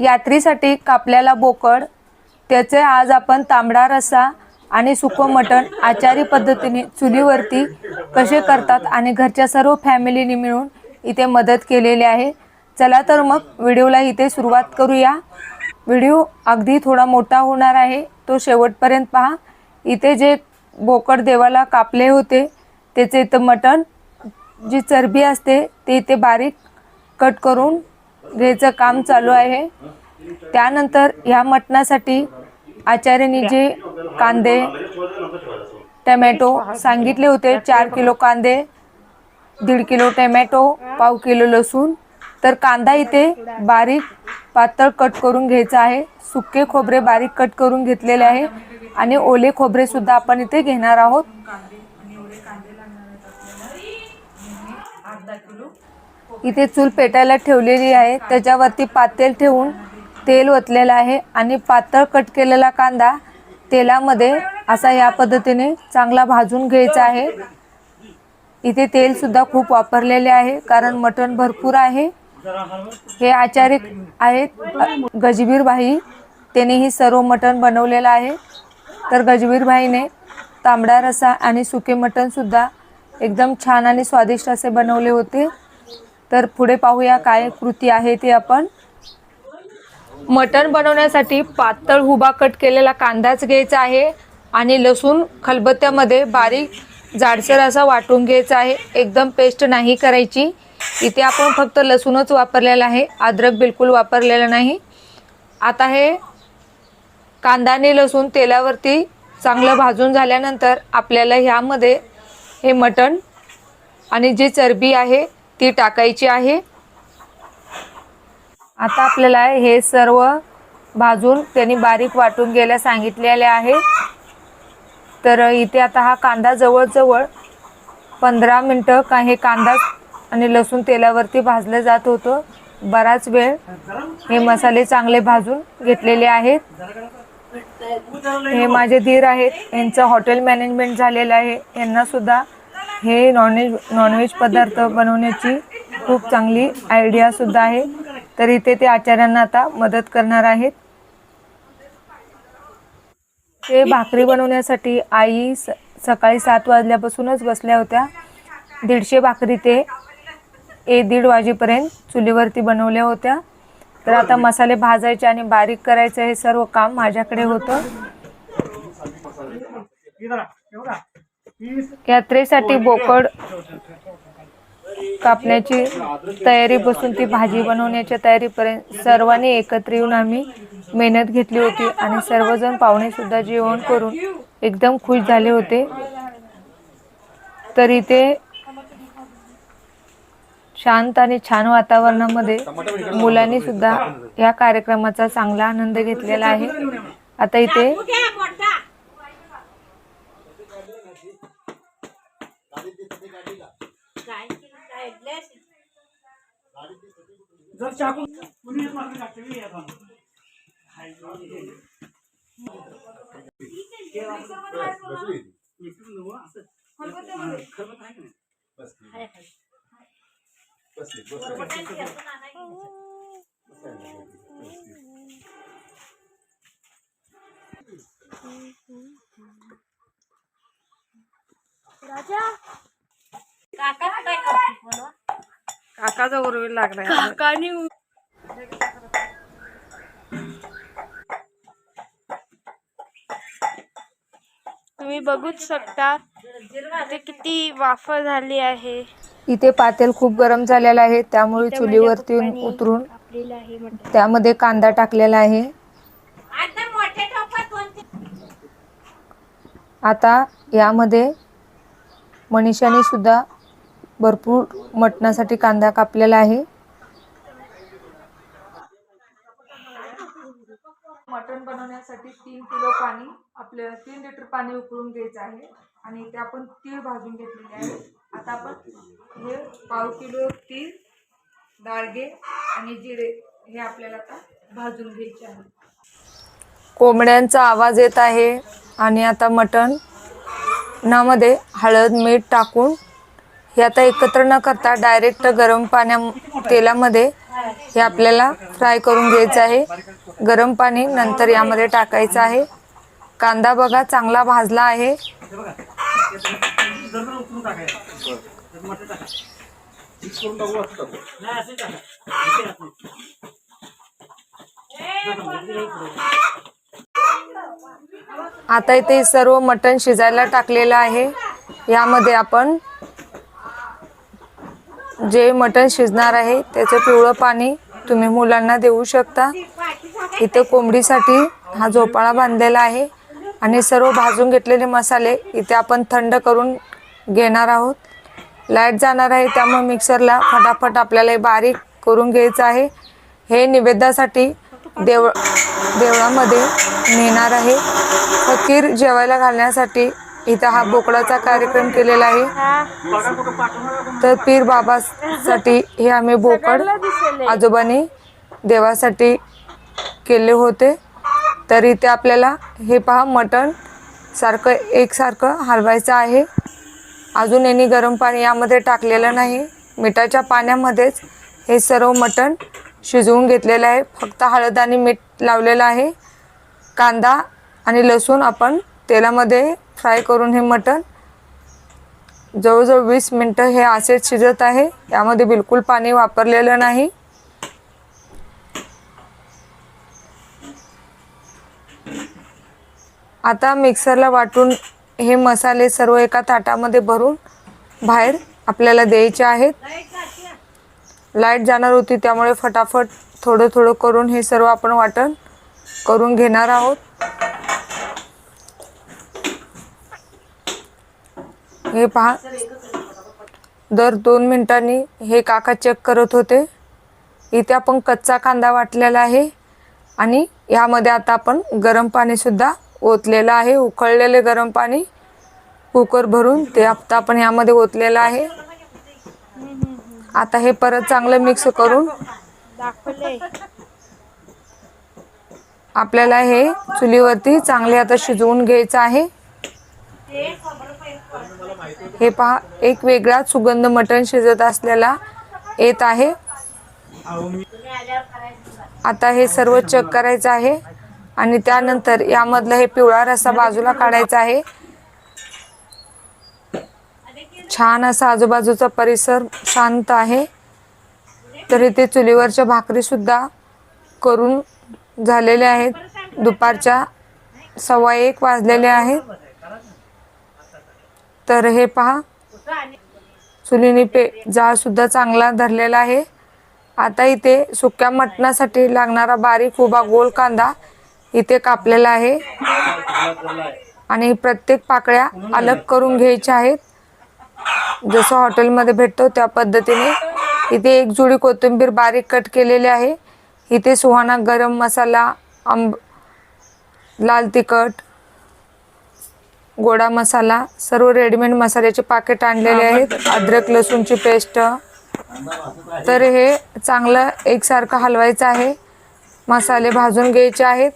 यात्रेसाठी कापलेला बोकड त्याचे आज आपण तांबडा रस्सा आणि सुकं मटण आचारी पद्धतीने चुलीवरती कसे करतात आणि घरच्या सर्व फॅमिलीने मिळून इथे मदत केलेली आहे. चला तर मग व्हिडिओला इथे सुरुवात करूया. व्हिडिओ अगदी थोडा मोठा होणार आहे. तो शेवटपर्यंत पहा. इथे जे बोकड देवाला कापले होते त्याचे इथं मटण जी चरबी असते ते इथे बारीक कट करून घ्यायचं काम चालू आहे. त्यानंतर ह्या मटणासाठी आचार्यांनी जे कांदे टमॅटो सांगितले होते चार किलो कांदे दीड किलो टमॅटो पाव किलो लसूण. तर कांदा इथे बारीक पातळ कट करून घ्यायचा आहे. सुके खोबरे बारीक कट करून घेतलेले आहे. आणि ओले खोबरे सुद्धा आपण इथे घेणार आहोत. इथे चूल पेटायला ठेवलेली आहे. त्याच्यावरती पातेल ठेवून तेल ओतलेलं आहे आणि पातळ कट केलेला कांदा तेलामध्ये असा या पद्धतीने चांगला भाजून घ्यायचा आहे. इथे तेल सुद्धा खूप वापरलेले आहे कारण मटण भरपूर आहे. हे आचार्य आहेत. गजबीरभाई त्याने ही सर्व मटण बनवलेलं आहे. तर गजबीरभाईने तांबडा रसा आणि सुके मटणसुद्धा एकदम छान आणि स्वादिष्ट असे बनवले होते. तर पुढे पाहूया काय कृती आहे ते आपण. मटण बनवण्यासाठी पातळ हुबा कट केलेला कांदाच घ्यायचा आहे आणि लसूण खलबत्त्यामध्ये बारीक जाडसर असा वाटून घ्यायचा आहे. एकदम पेस्ट नाही करायची. इथे आपण फक्त लसूणच वापरलेला आहे. अद्रक बिलकुल वापरलेलं नाही. आता हे कांदा आणि लसूण तेलावरती चांगलं भाजून झाल्यानंतर आपल्याला ह्यामध्ये हे मटण आणि जी चरबी आहे ती टाकायची आहे. आता आपल्याला हे सर्व भाजून त्यांनी बारीक वाटून घ्यायला सांगितलेले आहे. तर इथे आता हा कांदा जवळजवळ पंधरा मिनटं का हे कांदा आणि लसूण तेलावरती भाजलं जात होतं. बराच वेळ हे मसाले चांगले भाजून घेतलेले आहेत. हे माझे धीर आहेत. यांचं हॉटेल मॅनेजमेंट झालेलं आहे. यांनासुद्धा हे नॉनव्हेज नॉनव्हेज पदार्थ बनवण्याची खूप चांगली आयडियासुद्धा आहे. तर इथे ते आचार्यांना आता मदत करणार आहेत. ते भाकरी बनवण्यासाठी आई स सकाळी सात वाजल्यापासूनच बसल्या होत्या. दीडशे भाकरी ते एक दीड वाजेपर्यंत चुलीवरती बनवल्या होत्या. तर आता मसाले भाजायचे आणि बारीक करायचं हे सर्व काम माझ्याकडे होतं. यात्रेसाठी बोकड कापण्याची तयारीपासून ती भाजी बनवण्याच्या तयारीपर्यंत सर्वांनी एकत्र येऊन आम्ही मेहनत घेतली होती आणि सर्वजण पाहुणे सुद्धा जेवण करून एकदम खुश झाले होते. तर इथे शांत आणि छान वातावरणामध्ये मुलांनी सुद्धा या कार्यक्रमाचा चांगला आनंद घेतलेला आहे. आता इथे जर चाकू कुणी मारली लागते मी येतो काकाचा उर्वी लागलाय. तुम्ही बघूच शकता ते किती वाफर झाली आहे. इथे पातेल खूप गरम झालेला आहे. त्यामुळे चुलीवरती उतरून त्यामध्ये कांदा टाकलेला आहे. आता यामध्ये मनीषाने सुद्धा भरपूर मटणासाठी कांदा कापलेला आहे. मटण बनवण्यासाठी तीन किलो पाणी आपल्याला तीन लिटर पाणी उकळून घ्यायचं आहे आणि ते आपण तीळ भाजून घेतलेले आहे. आता आपण हे पाव किलो तीळ डाळगे आणि जिरे हे आपल्याला आता भाजून घ्यायचे आहे. कोंबड्यांचा आवाज येत आहे आणि आता मटण नामध्ये हळद मीठ टाकून हे आता एकत्र न करता डायरेक्ट गरम पाण्या तेलामध्ये हे आपल्याला फ्राय करून घ्यायचं आहे. गरम पाणी नंतर यामध्ये टाकायचं आहे. कांदा बघा चांगला भाजला आहे. आता इथे सर्व मटण शिजायला टाकलेलं आहे. यामध्ये आपण जे मटण शिजणार आहे त्याचं पिवळं पाणी तुम्ही मुलांना देऊ शकता. इथे कोंबडीसाठी हा झोपाळा बांधलेला आहे आणि सर्व भाजून घेतलेले मसाले इथे आपण थंड करून घेणार आहोत. लाइट जाणार आहे त्यामुळे मिक्सरला फटाफट आपल्याला बारीक करून घ्यायचं आहे. हे निवेद्यासाठी देव देवळामध्ये नेणार आहे. फकीर जेवायला घालण्यासाठी इथं हा बोकडाचा कार्यक्रम केलेला आहे. तर पीर बाबासाठी हे आम्ही बोकड. आजोबांनी देवासाठी केले होते. तर इथे आपल्याला हे पहा मटण सारखं एकसारखं हलवायचं आहे. अजून यांनी गरम पाणी यामध्ये टाकलेलं नाही. मिठाच्या पाण्यामध्येच हे सर्व मटण शिजवून घेतलेलं आहे. फक्त हळद आणि मीठ लावलेलं आहे. कांदा आणि लसूण आपण तेलामध्ये फ्राय करून हे मटण. जवळजवळ वीस मिनटं हे असेच शिजत आहे. यामध्ये बिलकुल पाणी वापरलेलं नाही. आता मिक्सरला वाटून हे मसाले सर्व एका ताटामध्ये भरून बाहेर आपल्याला द्यायचे आहेत. लाइट जाणार होती त्यामुळे फटाफट थोडं थोडं करून हे सर्व आपण वाटण करून घेणार आहोत. हे पहा. दर दोन मिनिटांनी हे काका चेक करत होते. इथे आपण कच्चा कांदा वाटलेला आहे. आणि यामध्ये आता आपण गरम पाणीसुद्धा ओतलेलं आहे. उकळलेले गरम पाणी कुकर भरून ते आता आपण यामध्ये ओतलेलं आहे. आता हे परत चांगलं मिक्स करून आपल्याला हे चुलीवरती चांगले आता शिजवून घ्यायचं आहे. हे पहा एक वेगळाच सुगंध मटण शिजत असलेला येत आहे. आता हे सर्व चेक करायचं आहे आणि त्यानंतर यामधला हे पिवळा रसा बाजूला काढायचा आहे. छान असा आजूबाजूचा परिसर शांत आहे. तर इथे चुलीवरच्या भाकरी सुद्धा करून झालेल्या आहेत. दुपारच्या सव्वा एक वाजलेले आहेत. तर हे पहा. चुलीने पे जाळसुद्धा चांगला धरलेला आहे. आता इथे सुक्या मटणासाठी लागणारा बारीक उभा गोल कांदा इथे कापलेला आहे. आणि प्रत्येक पाकळ्या अलग करून घ्यायच्या आहेत. जसं हॉटेलमध्ये भेटतो त्या पद्धतीने. इथे एक जुडी कोथिंबीर बारीक कट केलेली आहे. इथे सुहाणा गरम मसाला आंब लाल तिखट गोडा मसाला सर्व रेडीमेड मसाल्याचे पाकिट आणलेले आहेत. अद्रक लसूणची पेस्ट. तर हे चांगलं एकसारखं हलवायचं आहे. मसाले भाजून घ्यायचे आहेत.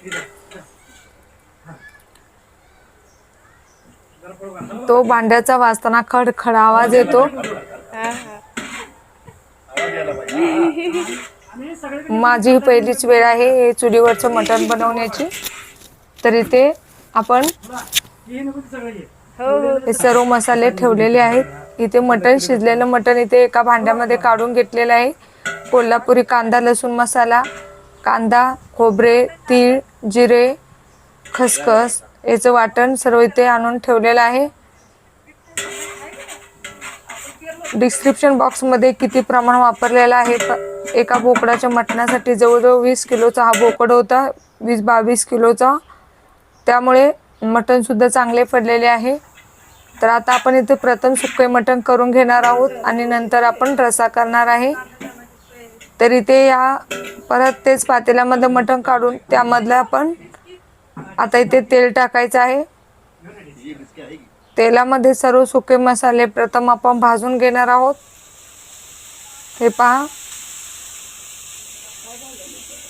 तो भांड्याचा वाजताना खडखड आवाज येतो. माझी ही पहिलीच वेळ आहे हे चुलीवरचं मटण बनवण्याची. तर इथे आपण हे हो. हो हे सर्व मसाले ठेवलेले आहेत. इथे मटण शिजलेलं मटण इथे एका भांड्यामध्ये काढून घेतलेलं आहे. कोल्हापुरी कांदा लसूण मसाला कांदा खोबरे तीळ जिरे खसखस याचं वाटण सर्व इथे आणून ठेवलेलं आहे. डिस्क्रिप्शन बॉक्समध्ये किती प्रमाण वापरलेलं आहे. एका बोकडाच्या मटणासाठी जवळजवळ वीस किलोचा हा बोकड होता वीस बावीस किलोचा. त्यामुळे मटणसुद्धा चांगले पडलेले आहे. तर आता आपण इथे प्रथम सुके मटण करून घेणार आहोत आणि नंतर आपण रसा करणार आहे. तर इथे या परत तेच पातेल्यामध्ये मटण काढून त्यामधलं आपण आता इथे तेल टाकायचं आहे. तेलामध्ये सर्व सुके मसाले प्रथम आपण भाजून घेणार आहोत. हे पहा.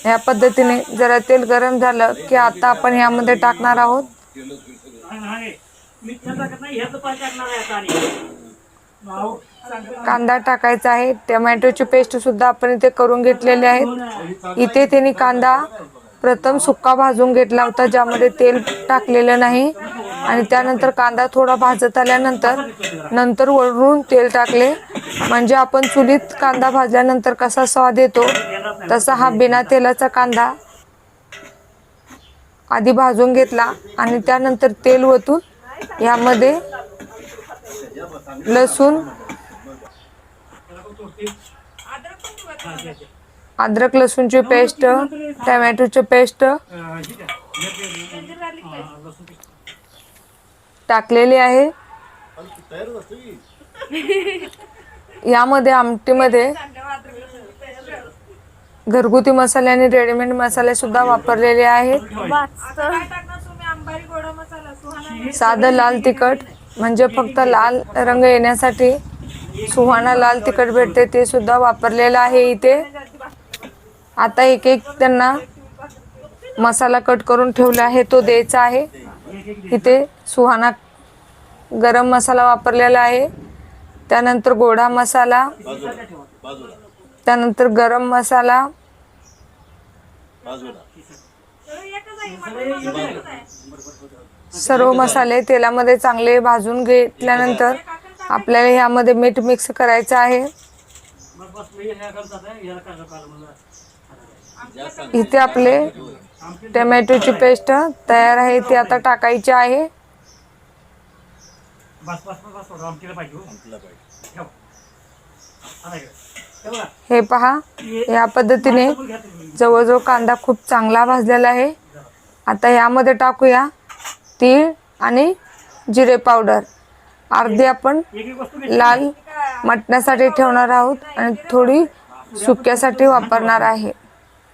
या पद्धतीने जरा तेल गरम झालं की आता आपण यामध्ये टाकणार आहोत. हा कांदा टाकायचा आहे. टमॅटोची पेस्ट सुद्धा आपण इथे करून घेतलेली आहे. इथे त्यांनी कांदा प्रथम सुक्का भाजून घेतला होता ज्यामध्ये तेल टाकलेलं नाही. आणि त्यानंतर कांदा थोडा भाजत आल्यानंतर नंतर वरून तेल टाकले. म्हणजे आपण चुलीत कांदा भाजल्यानंतर कसा स्वाद येतो तसा हा बिना तेलाचा कांदा आधी भाजून घेतला आणि त्यानंतर तेल ओतून यामध्ये लसूण अद्रक लसूणची पेस्ट टमॅटोची पेस्ट टाकलेली आहे. यामध्ये आमटीमध्ये घरगुती मसाले आणि रेडीमेड मसाले सुद्धा वापरलेले आहेत. साधं लाल तिखट म्हणजे फक्त लाल रंग येण्यासाठी सुहाणा लाल तिखट भेटते ते सुद्धा वापरलेलं आहे इथे. आता एक एक त्यांना मसाला कट करून ठेवला आहे तो द्यायचा आहे. इथे सुहाणा गरम मसाला वापरलेला आहे. त्यानंतर गोडा मसाला. त्यानंतर गरम मसाला सर्व मसाले तेलामध्ये चांगले भाजून घेतल्यानंतर आपल्याला ह्यामध्ये मीठ मिक्स करायचं आहे इथे आपले टमॅटोची पेस्ट तयार आहे ती आता टाकायची आहे बस बस बस पाहिजे हो. पहा या पद्धतीने. जवळजवळ कांदा खूप चांगला भाजलेला आहे आता यामध्ये टाकूया तीळ आणि जिरे पावडर अर्धी आपण. लाल मटण्यासाठी ठेवणार आहोत आणि थोडी सुक्यासाठी वापरणार आहे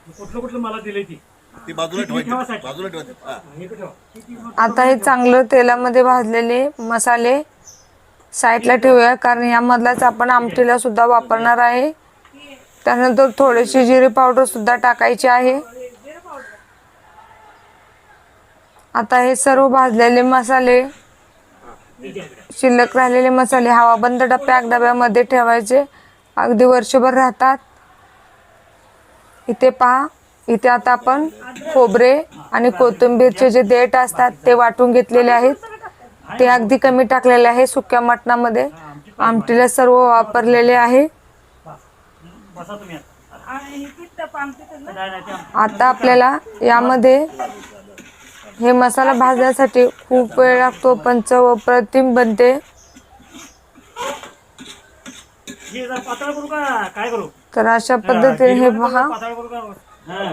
कुठलं कुठलं मला दिलंय ती ती बाजूला ठेवायची ठेवासाठी. बाजूला ठेवायची इकडे ठेवा. किती मग आता हे चांगलं तेलामध्ये भाजलेले मसाले साईडला ठेवूया कारण यामधलाच आपण आमटीला सुद्धा वापरणार आहे त्यानंतर थोडीशी जिरे पावडर सुद्धा टाकायची आहे. आता हे सर्व भाजलेले मसाले शिल्लक राहिलेले मसाले हवाबंद डब्या डब्यामध्ये ठेवायचे. अगदी वर्षभर राहतात. इथे पहा इथे आता आपण खोबरे आणि कोथिंबीरचे जे देठ असतात ते वाटून घेतलेले आहेत. ते अगदी कमी टाकलेले आहे सुक्या मटणामध्ये. आमटीला सर्व वापरलेले आहे. बसा तुम्ही आता. नाही, नाही, ते आम- आता आपल्याला यामध्ये हे मसाला भाजण्यासाठी खूप वेळ लागतो पण चव अप्रतिम बनते. हे जरा पातळ करू का? काय करू? तर अशा पद्धतीने हे पहा. पातळ करू का? हा.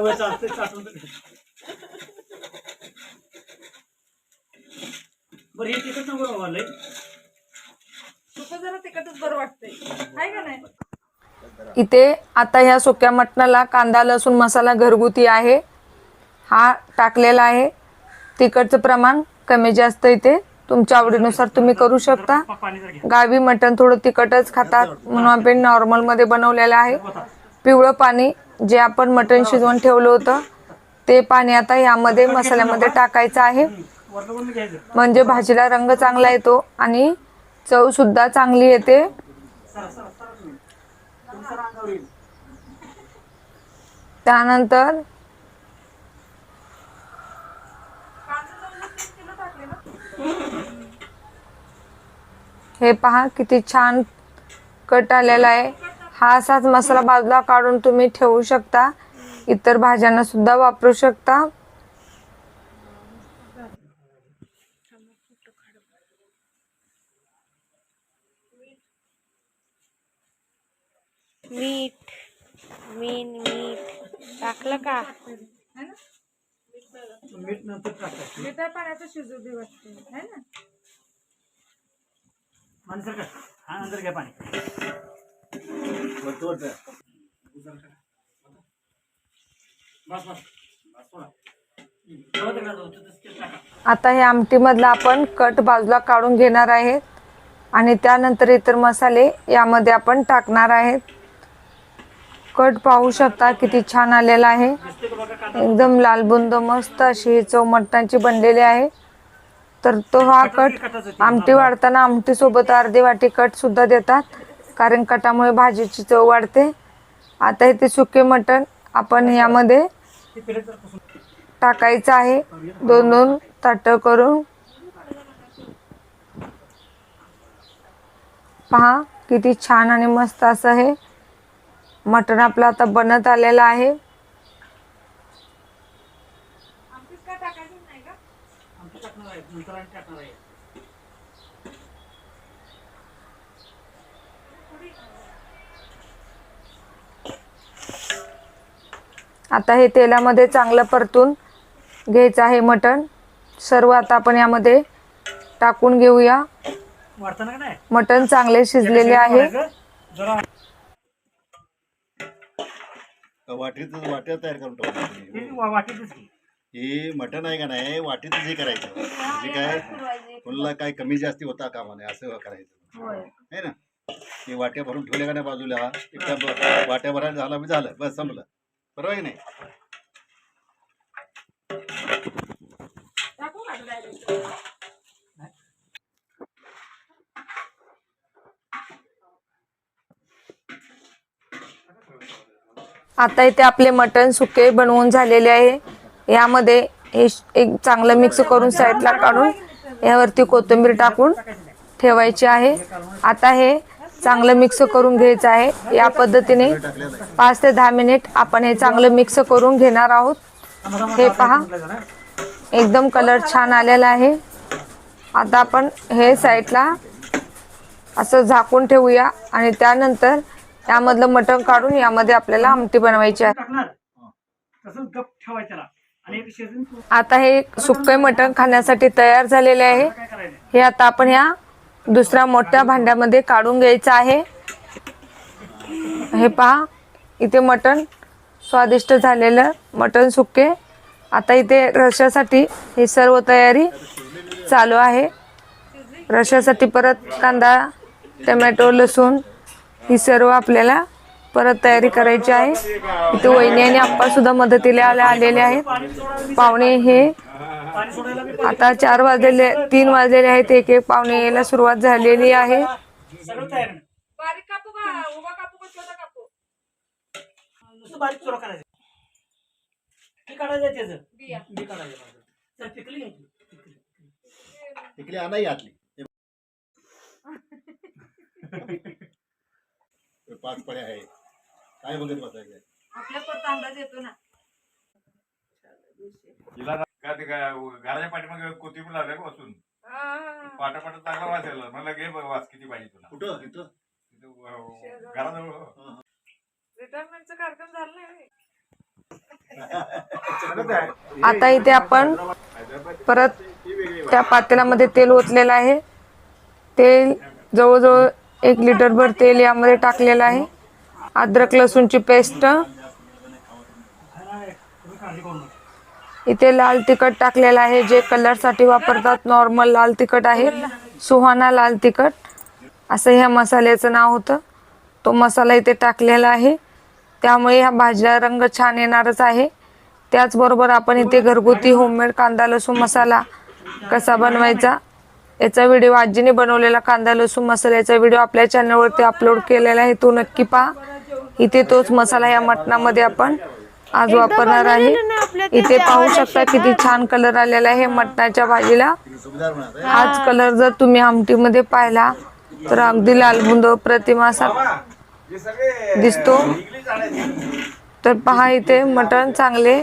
बघ, चालतंय, चालतंय. बरं हे तिकट नको बाबा लय इथे आता ह्या सुक्या मटणाला कांदा लसूण मसाला घरगुती आहे. हा टाकलेला आहे. तिखटचं प्रमाण कमी जास्त इथे. तुमच्या आवडीनुसार तुम्ही करू शकता. गावी मटण थोडं तिखटच खातात म्हणून आपण नॉर्मलमध्ये बनवलेलं आहे. पिवळं पाणी जे आपण मटण शिजवून ठेवलं होतं ते पाणी आता यामध्ये मसाल्यामध्ये टाकायचं आहे. म्हणजे भाजीला रंग चांगला येतो आणि चव सुद्धा चांगली येते. त्यानंतर? हे पहा किती छान कट आलेला आहे. हा असाच मसाला बाजूला काढून तुम्ही ठेवू शकता. इतर भाज्यांना सुद्धा वापरू शकता. मीठ मीन मीठ. टाकलं का? मीठ नंतर टाकायचं पाणी सर का? हा नंतर घ्या पाणी. वरती वरती. बस बस. बस थोडा तेव्हा तिकडे जाऊ, तिथं तेच टाका. आता हे आमटीमधला आपण कट बाजूला काढून घेणार आहेत. आणि त्यानंतर इतर मसाले यामध्ये आपण टाकणार आहेत. कट पाहू शकता किती छान आलेला आहे. एकदम लालबुंद मस्त अशी ही चव मटणाची बनलेली आहे. तर तो हा कट आमटी वाढताना आमटी सोबत अर्धी वाटी कट सुद्धा देतात. कारण कटामुळे भाजीची चव वाढते. आता इथे सुके मटण आपण यामध्ये टाकायचं आहे. दोन दोन ताटं करून. पहा किती छान आणि मस्त असं हे मटण आपलं आता बनत आलेलं आहे. आमचं टाकणार आहे नंतर आणि टाकणार आहे. आता हे तेलामध्ये चांगलं परतून घ्यायचं आहे मटण. सर्व आता आपण यामध्ये टाकून घेऊया. मटण चांगले शिजलेले आहे. वाटीत वाट्या तयार करून ठेवायचं हे? वा- वाटीतच की हे मटण आहे का नाही? वाटीतच हे करायचं. म्हणजे काय? कोणाला काय कमी जास्ती होता कामा नाही असं करायचं. आहे ना? ते वाट्या भरून ठेवल्या का नाही बाजूला? एकदा ब- वाट्या भरायला झाला म्हणजे झालं. बस संपलं. बरोबर आहे की नाही? आता इथे आपले मटण सुके बनवून झालेले आहे. यामध्ये हे एक चांगलं मिक्स करून साईडला काढून यावरती कोथिंबीर टाकून ठेवायची आहे. आता हे चांगलं मिक्स करून घ्यायचं आहे. या पद्धतीने पाच ते दहा मिनिट आपण हे चांगलं मिक्स करून घेणार आहोत. हे पहा. एकदम कलर छान आलेला आहे. आता आपण हे साईडला असं झाकून ठेवूया आणि त्यानंतर यामधलं मटण काढून यामध्ये आपल्याला आमटी बनवायची आहे. तसंच गप ठेवायचं तू आता हे सुक्के मटण खाण्यासाठी तयार झालेले आहे. हे आता आपण या दुसऱ्या मोठ्या भांड्यामध्ये काढून घ्यायचं आहे. हे पहा इथे मटण स्वादिष्ट झालेलं मटण सुक्के आता इथे रशासाठी ही सर्व तयारी चालू आहे. रशासाठी परत कांदा टमॅटो लसूण ही सर्व आपल्याला परत तयारी करायची आहे. इथे वहिनी आणि आप्पा सुद्धा मदतीला आलेले आहेत. पाहुणे हे आता चार वाजलेले तीन वाजलेले आहेत. एक एक पाहुणे यायला सुरुवात झालेली आहे. तर हे पाच पड्या आहे. काय बघत बसायचं तिला ना- का ते काय घराच्या पाठीमागे कोथिंबीर लावल्या का बसून? पाटा पाटा चांगला वास यायला म्हणलं घे बघ वास किती पाहिजे तुला. कुठं? तिथं, घराजवळ. आता इथे आपण परत त्या पातेल्यामध्ये तेल ओतलेलं आहे. तेल जवळजवळ एक लिटरभर तेल यामध्ये टाकलेलं आहे. अद्रक लसूणची पेस्ट. इथे लाल तिखट टाकलेलं आहे. जे कलरसाठी वापरतात नॉर्मल लाल तिखट आहे. सुहाना लाल तिखट. असं ह्या मसाल्याचं नाव होतं. तो मसाला इथे टाकलेला आहे. त्यामुळे ह्या भाजीला रंग छान येणारच आहे. त्याचबरोबर आपण इथे घरगुती होममेड कांदा लसूण मसाला कसा बनवायचा याचा व्हिडिओ आजीने बनवलेला कांदा लसूण मसाल्याचा व्हिडिओ आपल्या चॅनलवरती अपलोड केलेला आहे. तो नक्की पहा. इथे तोच मसाला या मटणामध्ये आपण आज वापरणार आहे. इथे पाहू शकता किती छान कलर आलेला आहे मटणाच्या भाजीला. हाच कलर जर तुम्ही आमटीमध्ये पाहिला तर अगदी लालबुंद प्रतिमा असा दिसतो. तर पहा इथे मटण चांगले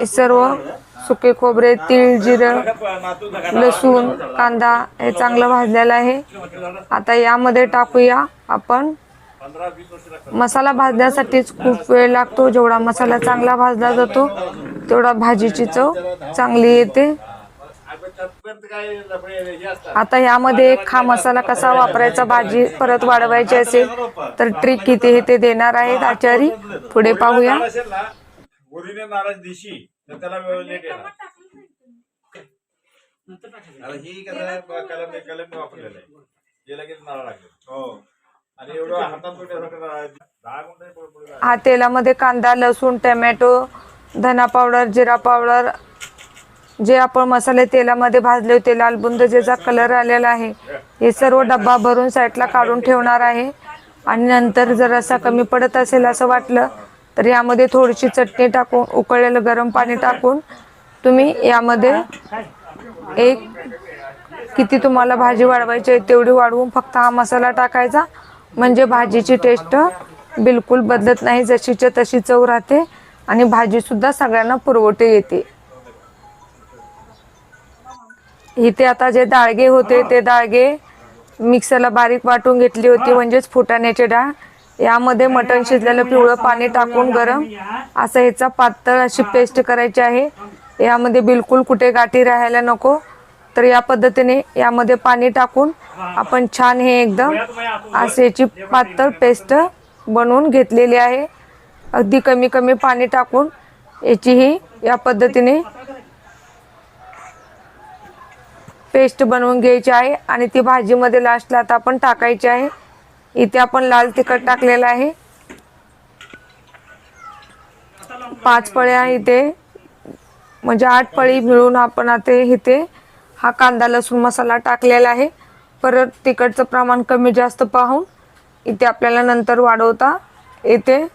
हे सर्व सुके खोबरे तीळ जिरं लसूण कांदा हे चांगलं भाजलेलं आहे. आता यामध्ये टाकूया आपण. मसाला भाजण्यासाठीच खूप वेळ लागतो. जेवढा मसाला चांगला भाजला जातो तेवढा भाजीची चव चांगली येते. आता यामध्ये एक हा मसाला कसा वापरायचा भाजी परत वाढवायची असेल तर ट्रिक किती हे ते देणार आहेत आचारी. पुढे पाहूया. ओरिजिनल नारळ दिशी तर त्याला लेट येणार. आता ही कलम कलम वापरलेलं आहे. हे लगेच नारळ लागेल. हो. आणि एवढं हातात ठेवण्यासारखं दहा मिनिटं पुढे पुढे हा तेलामध्ये कांदा लसूण टमॅटो धना पावडर जिरा पावडर जे आपण मसाले तेलामध्ये भाजले होते लालबुंद ज्याचा कलर आलेला आहे हे सर्व डब्बा भरून साईडला काढून ठेवणार आहे. आणि नंतर जर रसा कमी पडत असेल असं वाटलं तर यामध्ये थोडीशी चटणी टाकून उकळलेलं गरम पाणी टाकून तुम्ही यामध्ये एक किती तुम्हाला भाजी वाढवायची आहे तेवढी वाढवून फक्त हा मसाला टाकायचा. म्हणजे भाजीची टेस्ट बिलकुल बदलत नाही जशीच्या तशी चव राहते आणि भाजीसुद्धा सगळ्यांना पुरवठे येते. इथे आता जे डाळगे होते ते डाळगे मिक्सरला बारीक वाटून घेतली होती म्हणजेच फुटाण्याची डाळ. यामध्ये मटण शिजलेलं पिवळं पाणी टाकून गरम. असं ह्याचा पातळ अशी पेस्ट करायची आहे. यामध्ये बिलकुल कुठे गाठी राहायला नको. तर या पद्धतीने यामध्ये पाणी टाकून आपण छान हे एकदम असे याची पातळ पेस्ट बनवून घेतलेली आहे. अगदी कमी कमी पाणी टाकून याची ही या पद्धतीने पेस्ट बनवून घ्यायची आहे. आणि ती भाजीमध्ये लास्टला आता आपण टाकायची आहे. इथे आपण लाल तिखट टाकलेलं आहे. पाच पळ्या इथे. म्हणजे आठ पळी मिळून आपण आता इथे हा कांदा लसूण मसाला टाकलेला आहे. परत तिखटचं प्रमाण कमी जास्त पाहून इथे आपल्याला नंतर वाढवता येते.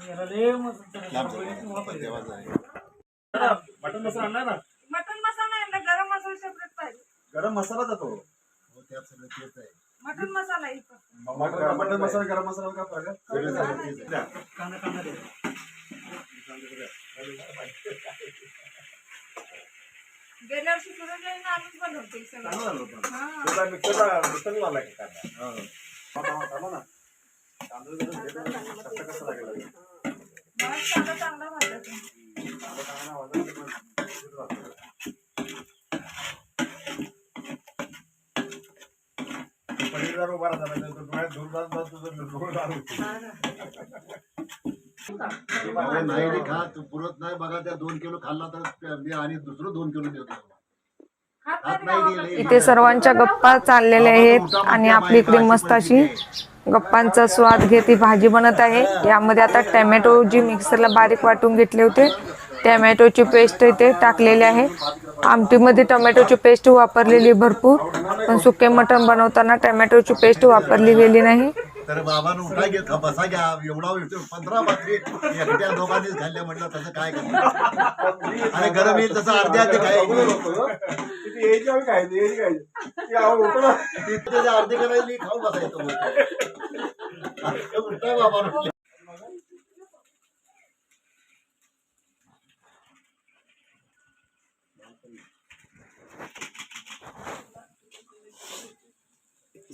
याला लय मस्त लांब जा. देवाचं आहे. मटन मसाला आणला ना मटन मसाला गरम मसाला सेपरेट पाहिजे गरम मसाला जातो हो, त्यात सगळं तेच आहे. मटन मसाला मटन मसाला गरम मसाला का फरक. कांदा कांदा दे. गेल्या वर्षी बनवते चांगलं. त्याचा मिक्सरला मिक्सरला लावला की कांदा. हो. थांबा, ना. कांदा जरा घेतो. कच्चा कसा लागेल? चांगला भाजला कांदा चांगला वाजला. पलीकडे उभा राहता डोळ्यात धूर जात जात तुझं डोळं. अरे नाही रे खा तू पुरत नाही. बघा त्या दोन किलो खाल्ला तर मी आणि दुसरं दोन किलो देतो इथे सर्वांच्या गप्पा चाललेल्या आहेत आणि आपली इकडे मस्त अशी गप्पांचा स्वाद घेत ही भाजी बनत आहे. यामध्ये आता टॅमॅटो जी मिक्सरला बारीक वाटून घेतले होते टॅमॅटोची पेस्ट इथे टाकलेली आहे. आमटीमध्ये टोमॅटोची पेस्ट वापरलेली भरपूर पण सुके मटण बनवताना टॅमॅटोची पेस्ट वापरली गेली नाही. तर बाबानं उठा घेत बसा घ्या. एवढा पंधरा भाकरी एकट्या दोघांनीच खाल्ल्या म्हटलं तसं काय करणार? आणि गरम येईल तसं अर्ध्या आम्ही खायचं, अर्धे करायला खाऊ बसायचं. उठा बाबा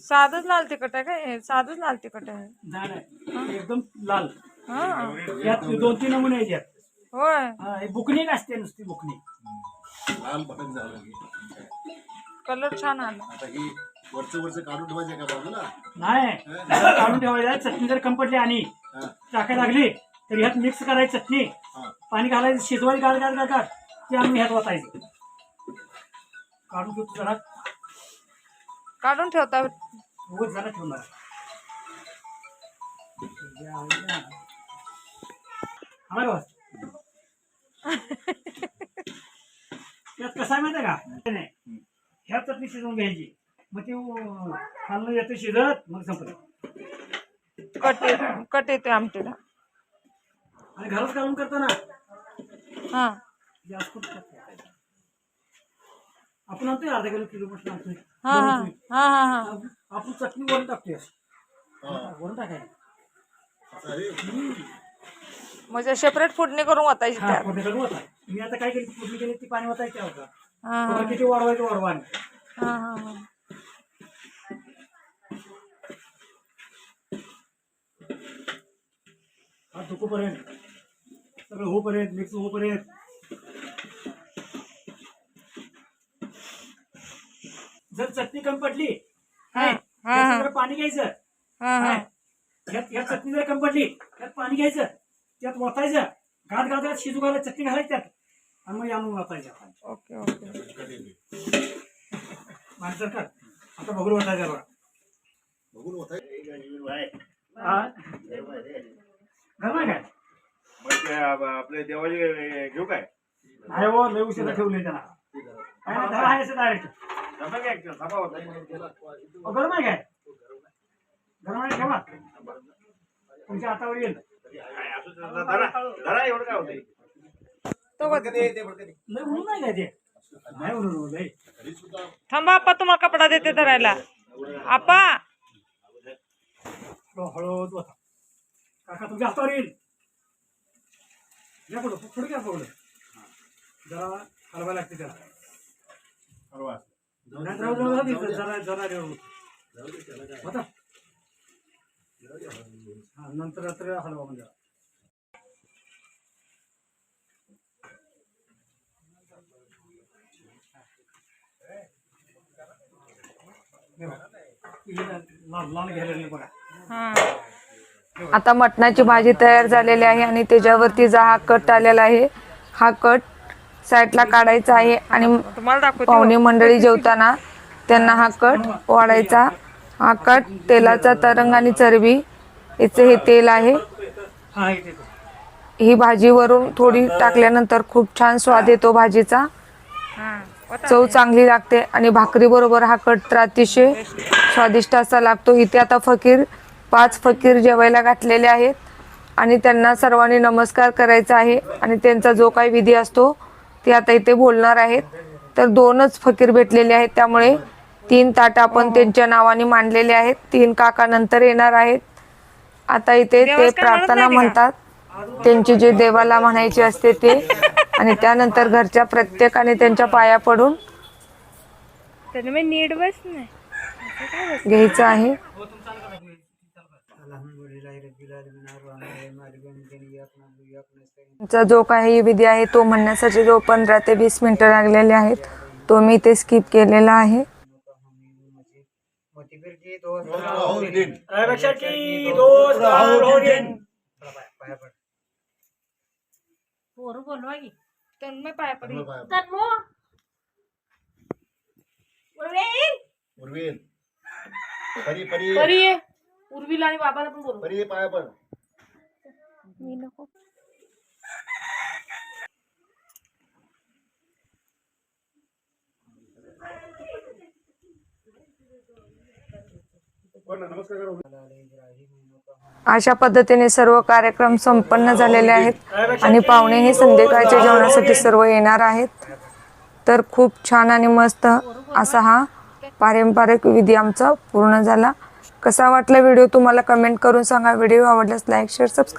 साधच लाल तिखट आहे काय साधच लाल तिखट आहे. नाही. एकदम लाल. हा. यात दोन तीन नमुने आहेत यात. होय. हा, हे बुकणी असते नुसती बुकणी. लाल बटन झालं कलर छान आला. आता ही वरचं वरचं काढून ठेवायचे का बाजूला? नाही. जरा काढून ठेवायला चटणी जर कम पडली आणि हा, टाकायला लागली तर ह्यात मिक्स करायची चटणी. हा. पाणी घालायचं शिजवायची गाळ गाळ गाळ गाळ ते आम्ही ह्यात वाचायचं काढून घेतो जरा. काढून ठेवता. कसं माहिती का? नाही. ह्या चटणी शिजवून घ्यायची. मग ती अं, खाल्लं येतं शिजत मग संपलं कट येत- कट येते आमटीला. आणि घरात काढून हा. जास्त खूप टाकायचं. आपण आणतोय अर्धा किलो किलो मटण आणतोय. हा हा. हा हा हा. आप- आपण चटणी वरून टाकतोय. हा. वरून टाकायचं. म्हणजे सेपरेट फोडणी करून वाटायची हा त्यात. फोडणी करून होता मी आता काय केली फोडणी केली ती पाणी होता हा हा. थोडं किती वाढवायचं वाढवा आणि. हा हा हा. हा धुकोपर्यंत सगळं होपर्यंत मिक्स होपर्यंत जर चटणी कमी पडली हा, काय, हा, त्यात हा. जरा पाणी घ्यायचं. हा हा. काय, चटणी जर कमी पडली त्यात पाणी घ्यायचं. त्यात वतायचं. घात घात शिजू घालायचं चटणी घालायची त्यात. आणि मग ओके ओके. माणसं का आता बघून वतायचं बघा. बघून होत हा गरम आहे. काय मग ते आप- आपले देवाचे घेऊ काय? नाही हो लय उशिरा ठेवले त्यांना काय नाही, त्याला आहे डायरेक्ट गरम आहे काय? गरम आहे ठेवा तुमच्या हातावर येईल. एवढं काय काय थांबा आपा तुम्हाला कपडा देते धरायला. आपा हळू हळू बसा काका तुमच्या हातावर येईल. पुढं घ्या पुढं. जरा हलवा लागते त्याला. परवा. दे, जरा जरा. होता हा नंतर रात्र हलवा म्हणजे. लाल लाल घ्यायला नाही बघा. आता मटणाची भाजी तयार झालेली आहे आणि त्याच्यावरती जा हा कट आलेला आहे. हा कट साईडला काढायचा आहे आणि तुम्हाला दाखवते पाहुणे मंडळी जेवताना त्यांना हा कट वाढायचा. हा कट तेलाचा तरंग आणि चरबी. याचे हे तेल आहे. हा इथे तो. ही भाजी वरून थोडी टाकल्यानंतर खूप छान स्वाद येतो भाजीचा. हा. चव चांगली लागते आणि भाकरी बरोबर हा कट तर अतिशय स्वादिष्ट असा लागतो. इथे आता फकीर पाच फकीर जेवायला घातलेले आहेत. आणि त्यांना सर्वांनी नमस्कार करायचा आहे आणि त्यांचा जो काही विधी असतो ते आता इथे बोलणार आहेत. तर दोनच फकीर भेटलेले आहेत. त्यामुळे तीन ताट आपण त्यांच्या नावाने मांडलेले आहेत. तीन काका नंतर येणार आहेत. आता इथे ते प्रार्थना? म्हणतात. त्यांची जे देवाला म्हणायचे असते ते. आणि त्यानंतर घरच्या प्रत्येकाने त्यांच्या पाया पडून नीट बस नाही घ्यायचं आहे. चा जो काही विधी आहे तो म्हणण्यासाठी जो पंधरा ते वीस मिनिटं लागलेले आहेत तो मी ते स्किप केलेला आहे. की. तन्मय पाया पडली. उर्वील परी परी. परी ये. उर्वीला आणि बाबाला पण बोलू परी पाया पण मी नको. अशा पद्धतीने सर्व कार्यक्रम संपन्न झालेले आहेत आणि पाहुणे हे संध्याकाळच्या जेवणासाठी सर्व येणार आहेत. तर खूप छान आणि मस्त असा हा पारंपरिक विधी आमचा पूर्ण झाला. कसा वाटला व्हिडिओ तुम्हाला कमेंट करून सांगा. व्हिडिओ आवडल्यास लाईक शेअर सबस्क्राईब